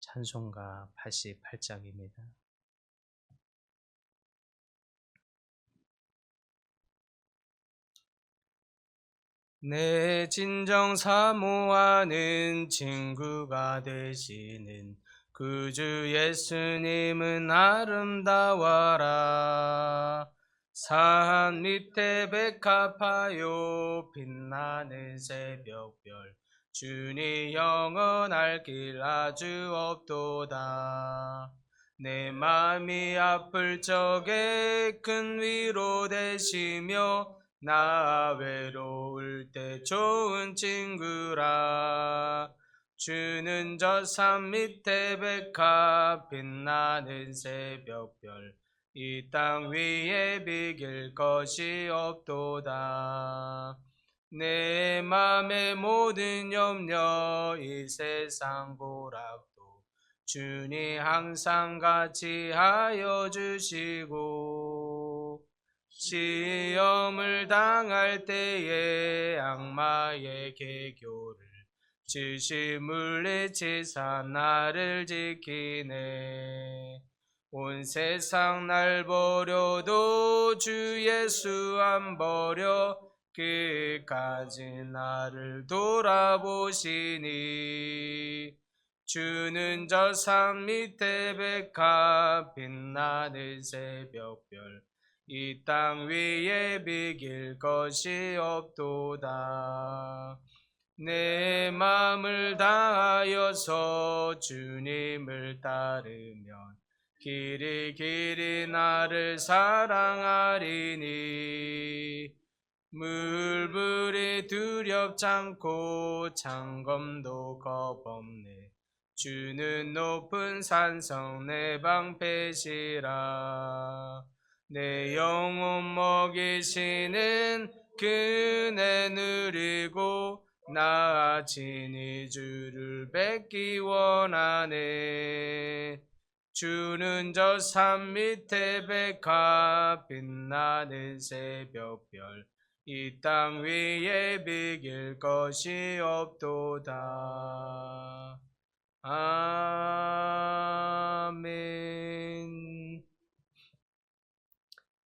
찬송가 88장입니다. 내 진정 사모하는 친구가 되시는 구주 예수님은 아름다워라 산 밑에 백합하여 빛나는 새벽별 주니 영원할 길 아주 없도다. 내 마음이 아플 적에 큰 위로 되시며 나 외로울 때 좋은 친구라. 주는 저 산 밑에 백합 빛나는 새벽별 이 땅 위에 비길 것이 없도다 내 맘의 모든 염려 이 세상 고락도 주니 항상 같이 하여 주시고 시험을 당할 때에 악마의 개교를 즉시 물리치사 나를 지키네. 온 세상 날 버려도 주 예수 안 버려 끝까지 나를 돌아보시니 주는 저 산 밑에 백합 빛나는 새벽별 이 땅 위에 비길 것이 없도다. 내 마음을 다하여서 주님을 따르면 길이 길이 나를 사랑하리니 물불이 두렵지 않고 창검도 겁없네. 주는 높은 산성 내 방패시라. 내 영혼 먹이시는 그네 누리고 나 진이 주를 뵙기 원하네. 주는 저 산 밑에 백합 빛나는 새벽별 이 땅 위에 비길 것이 없도다 아멘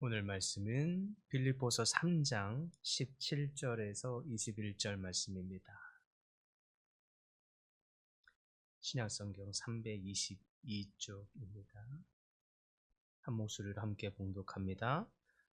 오늘 말씀은 빌립보서 3장 17절에서 21절 말씀입니다. 신약성경 322쪽입니다. 한 목소리로 함께 봉독합니다.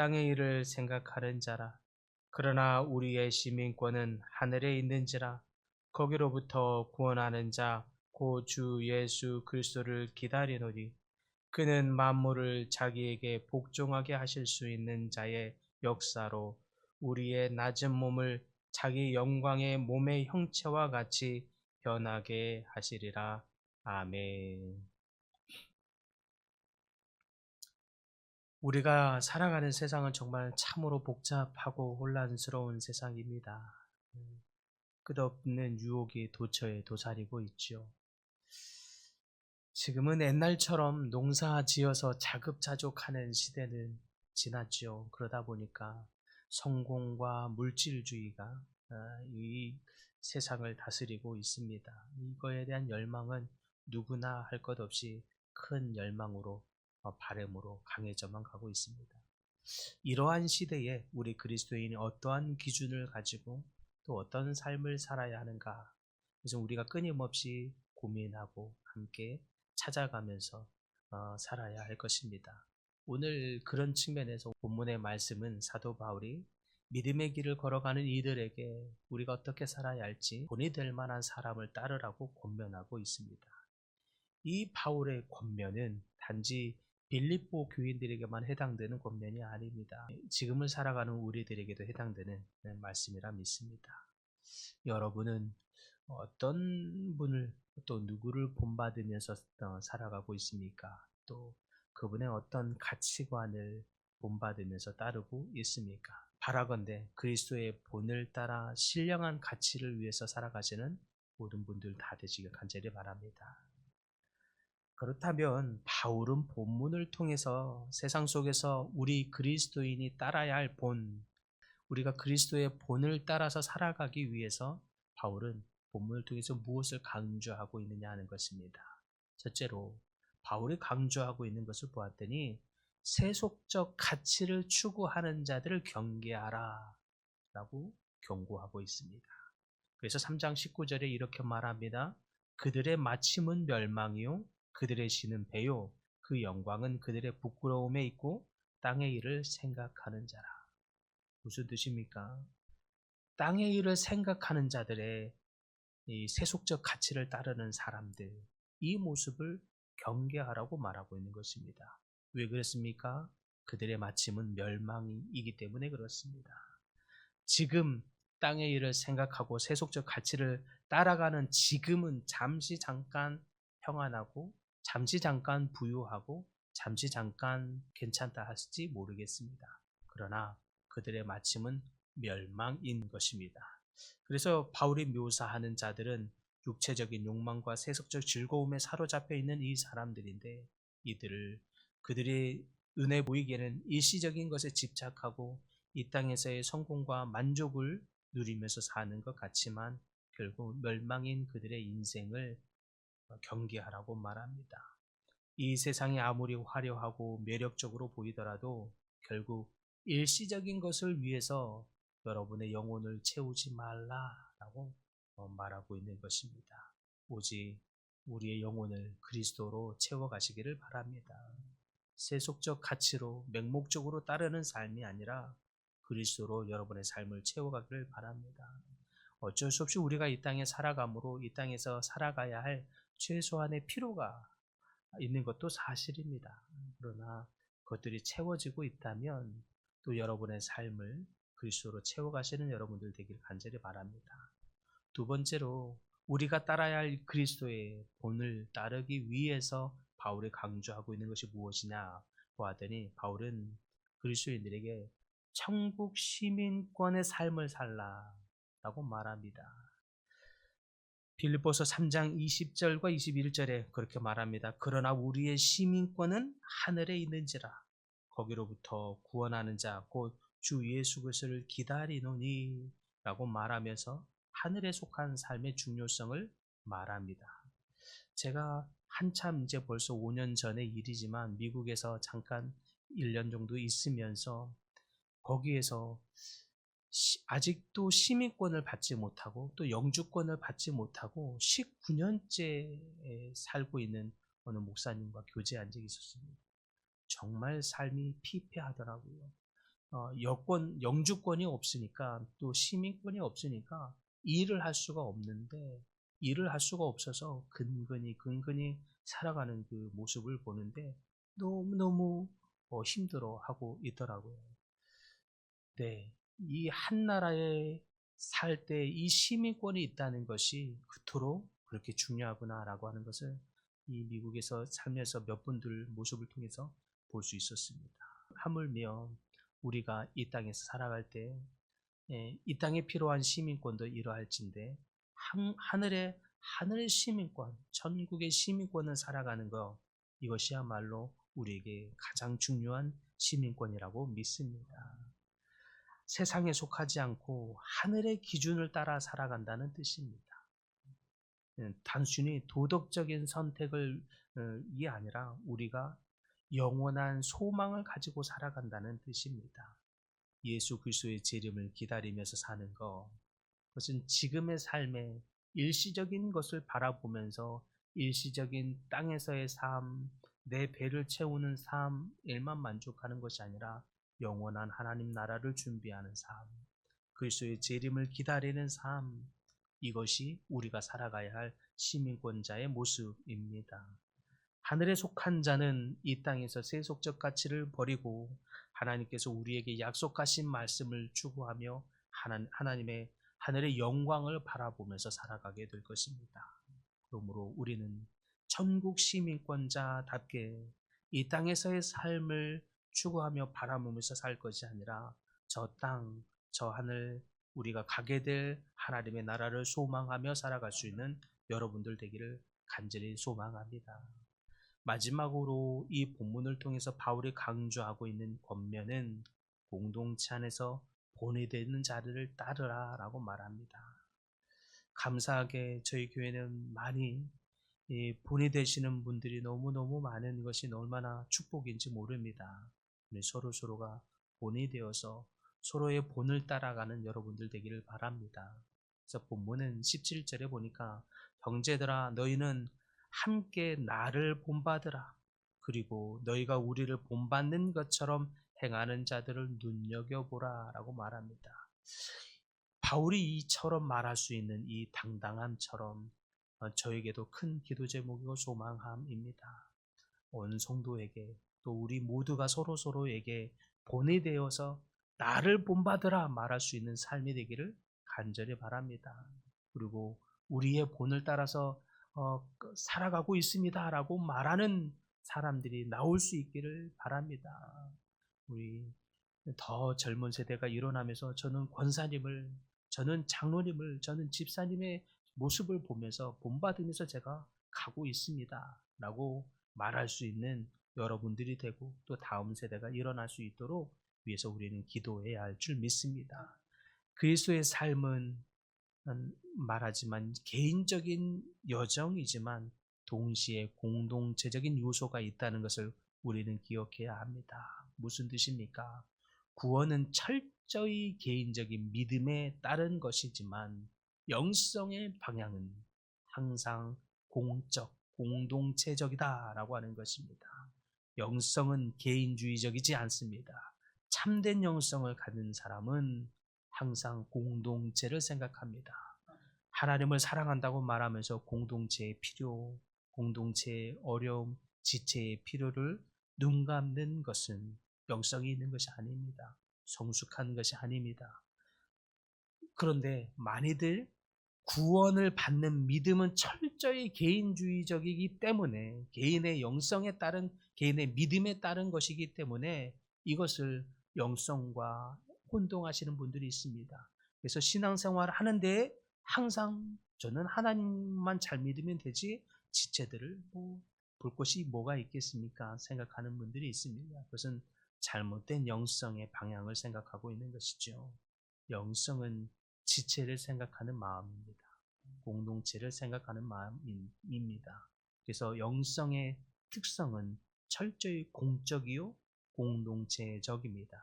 땅의 일을 생각하는 자라. 그러나 우리의 시민권은 하늘에 있는지라 거기로부터 구원하는 자 고 주 예수 그리스도를 기다리노니 그는 만물을 자기에게 복종하게 하실 수 있는 자의 역사로 우리의 낮은 몸을 자기 영광의 몸의 형체와 같이 변하게 하시리라. 아멘. 우리가 살아가는 세상은 정말 참으로 복잡하고 혼란스러운 세상입니다. 끝없는 유혹이 도처에 도사리고 있죠. 지금은 옛날처럼 농사 지어서 자급자족하는 시대는 지났죠. 그러다 보니까 성공과 물질주의가 아, 이 세상을 다스리고 있습니다. 이거에 대한 열망은 누구나 할 것 없이 큰 열망으로 어, 바램으로 강해져만 가고 있습니다. 이러한 시대에 우리 그리스도인이 어떠한 기준을 가지고 또 어떤 삶을 살아야 하는가 그래서 우리가 끊임없이 고민하고 함께 찾아가면서 어, 살아야 할 것입니다. 오늘 그런 측면에서 본문의 말씀은 사도 바울이 믿음의 길을 걸어가는 이들에게 우리가 어떻게 살아야 할지 본이 될 만한 사람을 따르라고 권면하고 있습니다. 이 바울의 권면은 단지 빌립보 교인들에게만 해당되는 권면이 아닙니다. 지금을 살아가는 우리들에게도 해당되는 말씀이라 믿습니다. 여러분은 어떤 분을 또 누구를 본받으면서 어, 살아가고 있습니까? 또 그분의 어떤 가치관을 본받으면서 따르고 있습니까? 바라건대 그리스도의 본을 따라 신령한 가치를 위해서 살아가시는 모든 분들 다 되시길 간절히 바랍니다. 그렇다면 바울은 본문을 통해서 세상 속에서 우리 그리스도인이 따라야 할 본, 우리가 그리스도의 본을 따라서 살아가기 위해서 바울은 본문을 통해서 무엇을 강조하고 있느냐 하는 것입니다. 첫째로 바울이 강조하고 있는 것을 보았더니 세속적 가치를 추구하는 자들을 경계하라 라고 경고하고 있습니다. 그래서 3장 19절에 이렇게 말합니다. 그들의 마침은 멸망이요 그들의 신은 배요 그 영광은 그들의 부끄러움에 있고 땅의 일을 생각하는 자라. 무슨 뜻입니까? 땅의 일을 생각하는 자들의 이 세속적 가치를 따르는 사람들, 이 모습을 경계하라고 말하고 있는 것입니다. 왜 그렇습니까? 그들의 마침은 멸망이기 때문에 그렇습니다. 지금 땅의 일을 생각하고 세속적 가치를 따라가는 지금은 잠시 잠깐 평안하고 잠시 잠깐 부유하고 잠시 잠깐 괜찮다 할지 모르겠습니다. 그러나 그들의 마침은 멸망인 것입니다. 그래서 바울이 묘사하는 자들은 육체적인 욕망과 세속적 즐거움에 사로잡혀 있는 이 사람들인데 이들을 그들의 은혜 보이기에는 일시적인 것에 집착하고 이 땅에서의 성공과 만족을 누리면서 사는 것 같지만 결국 멸망인 그들의 인생을 경계하라고 말합니다. 이 세상이 아무리 화려하고 매력적으로 보이더라도 결국 일시적인 것을 위해서 여러분의 영혼을 채우지 말라라고 어, 말하고 있는 것입니다. 오직 우리의 영혼을 그리스도로 채워가시기를 바랍니다. 세속적 가치로 맹목적으로 따르는 삶이 아니라 그리스도로 여러분의 삶을 채워가기를 바랍니다. 어쩔 수 없이 우리가 이 땅에 살아감으로 이 땅에서 살아가야 할 최소한의 필요가 있는 것도 사실입니다. 그러나 그것들이 채워지고 있다면 또 여러분의 삶을 그리스도로 채워가시는 여러분들 되길 간절히 바랍니다. 두 번째로 우리가 따라야 할 그리스도의 본을 따르기 위해서 바울이 강조하고 있는 것이 무엇이냐 보았더니 바울은 그리스도인들에게 천국 시민권의 삶을 살라라고 말합니다. 빌립보서 3장 20절과 21절에 그렇게 말합니다. 그러나 우리의 시민권은 하늘에 있는지라 거기로부터 구원하는 자 곧 주 예수 그리스도를 기다리노니 라고 말하면서 하늘에 속한 삶의 중요성을 말합니다. 제가 한참 이제 벌써 5년 전의 일이지만 미국에서 잠깐 1년 정도 있으면서 거기에서 아직도 시민권을 받지 못하고 또 영주권을 받지 못하고 19년째 살고 있는 어느 목사님과 교제한 적이 있었습니다. 정말 삶이 피폐하더라고요. 어, 여권, 영주권이 없으니까 또 시민권이 없으니까 일을 할 수가 없는데 일을 할 수가 없어서 근근히 근근히 살아가는 그 모습을 보는데 너무너무 어, 힘들어 하고 있더라고요. 네. 이 한 나라에 살 때 이 시민권이 있다는 것이 그토록 그렇게 중요하구나라고 하는 것을 이 미국에서 살면서 몇 분들 모습을 통해서 볼 수 있었습니다. 하물며 우리가 이 땅에서 살아갈 때이 예, 땅에 필요한 시민권도 이러할진데 하늘에 하늘의 시민권, 천국의 시민권을 살아가는 것 이것이야말로 우리에게 가장 중요한 시민권이라고 믿습니다. 세상에 속하지 않고 하늘의 기준을 따라 살아간다는 뜻입니다. 예, 단순히 도덕적인 선택을 어, 이 아니라 우리가 영원한 소망을 가지고 살아간다는 뜻입니다. 예수 그리스도의 재림을 기다리면서 사는 것, 그것은 지금의 삶에 일시적인 것을 바라보면서 일시적인 땅에서의 삶, 내 배를 채우는 삶, 일만 만족하는 것이 아니라 영원한 하나님 나라를 준비하는 삶, 그리스도의 재림을 기다리는 삶, 이것이 우리가 살아가야 할 시민권자의 모습입니다. 하늘에 속한 자는 이 땅에서 세속적 가치를 버리고 하나님께서 우리에게 약속하신 말씀을 추구하며 하나님의 하늘의 영광을 바라보면서 살아가게 될 것입니다. 그러므로 우리는 천국 시민권자답게 이 땅에서의 삶을 추구하며 바라보면서 살 것이 아니라 저 땅, 저 하늘, 우리가 가게 될 하나님의 나라를 소망하며 살아갈 수 있는 여러분들 되기를 간절히 소망합니다. 마지막으로 이 본문을 통해서 바울이 강조하고 있는 권면은 공동체 안에서 보내되는 자들을 따르라 라고 말합니다. 감사하게 저희 교회는 많이 보내되시는 분들이 너무너무 많은 것이 얼마나 축복인지 모릅니다. 서로 서로가 본이 되어서 서로의 본을 따라가는 여러분들 되기를 바랍니다. 그래서 본문은 17절에 보니까 형제들아 너희는 함께 나를 본받으라. 그리고 너희가 우리를 본받는 것처럼 행하는 자들을 눈여겨보라 라고 말합니다. 바울이 이처럼 말할 수 있는 이 당당함처럼 어, 저에게도 큰 기도 제목이고 소망함입니다. 온 성도에게 또 우리 모두가 서로 서로에게 본이 되어서 나를 본받으라 말할 수 있는 삶이 되기를 간절히 바랍니다. 그리고 우리의 본을 따라서 어, 그 살아가고 있습니다라고 말하는 사람들이 나올 수 있기를 바랍니다. 우리 더 젊은 세대가 일어나면서 저는 권사님을, 저는 장로님을, 저는 집사님의 모습을 보면서 본받으면서 제가 가고 있습니다. 라고 말할 수 있는 여러분들이 되고 또 다음 세대가 일어날 수 있도록 위해서 우리는 기도해야 할 줄 믿습니다. 그리스도의 삶은 말하지만 개인적인 여정이지만 동시에 공동체적인 요소가 있다는 것을 우리는 기억해야 합니다. 무슨 뜻입니까? 구원은 철저히 개인적인 믿음에 따른 것이지만 영성의 방향은 항상 공적, 공동체적이다라고 하는 것입니다. 영성은 개인주의적이지 않습니다. 참된 영성을 가진 사람은 항상 공동체를 생각합니다. 하나님을 사랑한다고 말하면서 공동체의 필요, 공동체의 어려움, 지체의 필요를 눈 감는 것은 영성이 있는 것이 아닙니다. 성숙한 것이 아닙니다. 그런데 많이들 구원을 받는 믿음은 철저히 개인주의적이기 때문에 개인의 영성에 따른 개인의 믿음에 따른 것이기 때문에 이것을 영성과 혼동하시는 분들이 있습니다. 그래서 신앙생활을 하는데 항상 저는 하나님만 잘 믿으면 되지 지체들을 뭐 볼 것이 뭐가 있겠습니까? 생각하는 분들이 있습니다. 그것은 잘못된 영성의 방향을 생각하고 있는 것이죠. 영성은 지체를 생각하는 마음입니다. 공동체를 생각하는 마음입니다. 그래서 영성의 특성은 철저히 공적이요 공동체적입니다.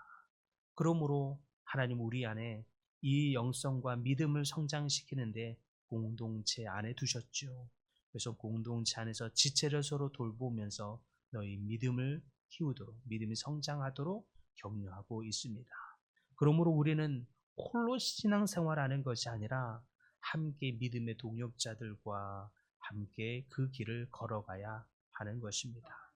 그러므로 하나님 우리 안에 이 영성과 믿음을 성장시키는데 공동체 안에 두셨죠. 그래서 공동체 안에서 지체를 서로 돌보면서 너희 믿음을 키우도록 믿음이 성장하도록 격려하고 있습니다. 그러므로 우리는 홀로 신앙생활 하는 것이 아니라 함께 믿음의 동역자들과 함께 그 길을 걸어가야 하는 것입니다.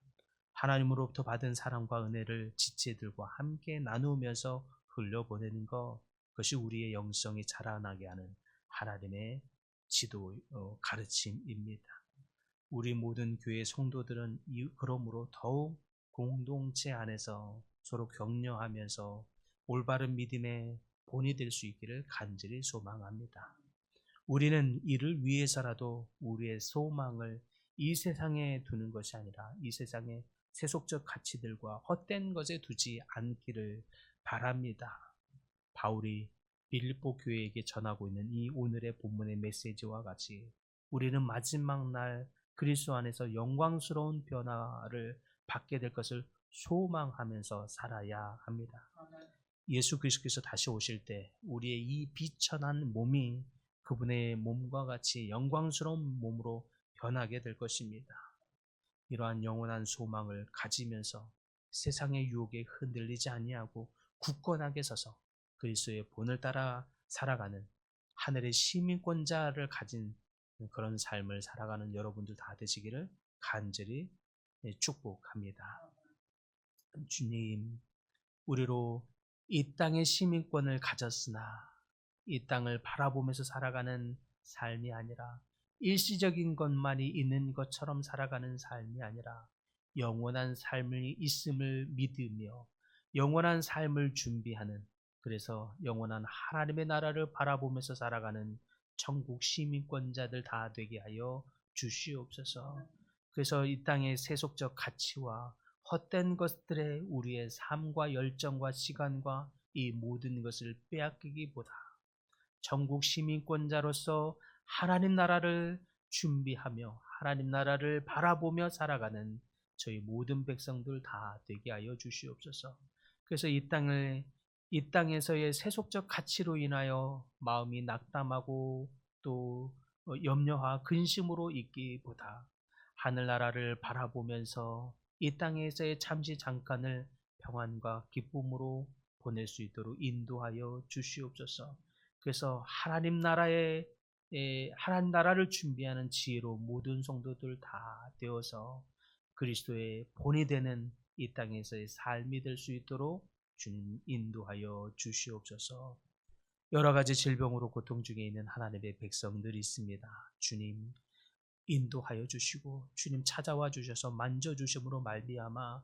하나님으로부터 받은 사랑과 은혜를 지체들과 함께 나누면서 흘려보내는 것, 그것이 우리의 영성이 자라나게 하는 하나님의 지도 어, 가르침입니다. 우리 모든 교회 성도들은 그러므로 더욱 공동체 안에서 서로 격려하면서 올바른 믿음의 본이 될 수 있기를 간절히 소망합니다. 우리는 이를 위해서라도 우리의 소망을 이 세상에 두는 것이 아니라 이 세상의 세속적 가치들과 헛된 것에 두지 않기를 바랍니다. 바울이 빌립보 교회에게 전하고 있는 이 오늘의 본문의 메시지와 같이 우리는 마지막 날 그리스도 안에서 영광스러운 변화를 받게 될 것을 소망하면서 살아야 합니다. 예수 그리스도께서 다시 오실 때 우리의 이 비천한 몸이 그분의 몸과 같이 영광스러운 몸으로 변하게 될 것입니다. 이러한 영원한 소망을 가지면서 세상의 유혹에 흔들리지 아니하고 굳건하게 서서 그리스도의 본을 따라 살아가는 하늘의 시민권자를 가진 그런 삶을 살아가는 여러분들 다 되시기를 간절히 축복합니다. 주님, 우리로 이 땅의 시민권을 가졌으나 이 땅을 바라보면서 살아가는 삶이 아니라 일시적인 것만이 있는 것처럼 살아가는 삶이 아니라 영원한 삶이 있음을 믿으며 영원한 삶을 준비하는 그래서 영원한 하나님의 나라를 바라보면서 살아가는 천국 시민권자들 다 되게 하여 주시옵소서. 그래서 이 땅의 세속적 가치와 헛된 것들에 우리의 삶과 열정과 시간과 이 모든 것을 빼앗기기보다 전국 시민권자로서 하나님 나라를 준비하며 하나님 나라를 바라보며 살아가는 저희 모든 백성들 다 되게 하여 주시옵소서. 그래서 이 땅을 이 땅에서의 세속적 가치로 인하여 마음이 낙담하고 또 염려와 근심으로 있기보다 하늘나라를 바라보면서 이 땅에서의 잠시 잠깐을 평안과 기쁨으로 보낼 수 있도록 인도하여 주시옵소서. 그래서 하나님 나라의 하나님 나라를 준비하는 지혜로 모든 성도들 다 되어서 그리스도의 본이 되는 이 땅에서의 삶이 될 수 있도록 주님 인도하여 주시옵소서. 여러 가지 질병으로 고통 중에 있는 하나님의 백성들이 있습니다. 주님 인도하여 주시고 주님 찾아와 주셔서 만져 주심으로 말미암아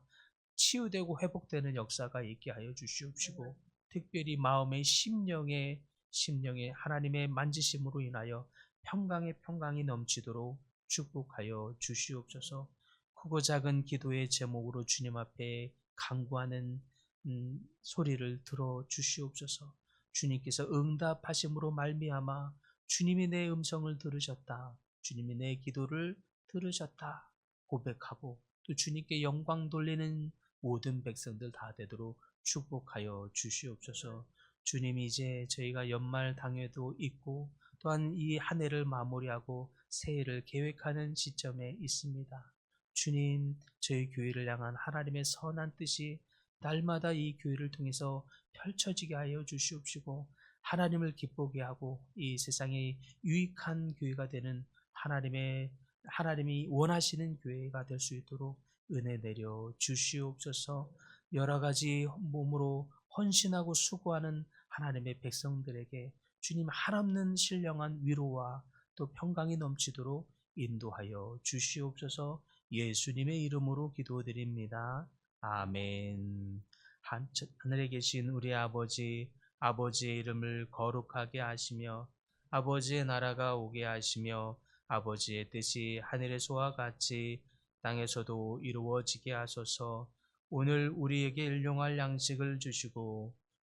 치유되고 회복되는 역사가 있게 하여 주시옵시고 특별히 마음의 심령의 심령의 하나님의 만지심으로 인하여 평강의 평강이 넘치도록 축복하여 주시옵소서. 크고 작은 기도의 제목으로 주님 앞에 강구하는 음, 소리를 들어 주시옵소서. 주님께서 응답하심으로 말미암아 주님이 내 음성을 들으셨다. 주님이 내 기도를 들으셨다. 고백하고 또 주님께 영광 돌리는 모든 백성들 다 되도록 축복하여 주시옵소서. 주님이 이제 저희가 연말 당회도 있고 또한 이 한 해를 마무리하고 새해를 계획하는 시점에 있습니다. 주님, 저희 교회를 향한 하나님의 선한 뜻이 날마다 이 교회를 통해서 펼쳐지게 하여 주시옵시고 하나님을 기쁘게 하고 이 세상에 유익한 교회가 되는 하나님의 하나님이 원하시는 교회가 될 수 있도록 은혜 내려 주시옵소서. 여러 가지 몸으로 헌신하고 수고하는 하나님의 백성들에게 주님 한없는 신령한 위로와 또 평강이 넘치도록 인도하여 주시옵소서. 예수님의 이름으로 기도드립니다. 아멘. 하늘에 계신 우리 아버지, 아버지의 이름을 거룩하게 하시며 아버지의 나라가 오게 하시며 아버지의 뜻이 하늘에서와 같이 땅에서도 이루어지게 하소서. 오늘 우리에게 일용할 양식을 주시고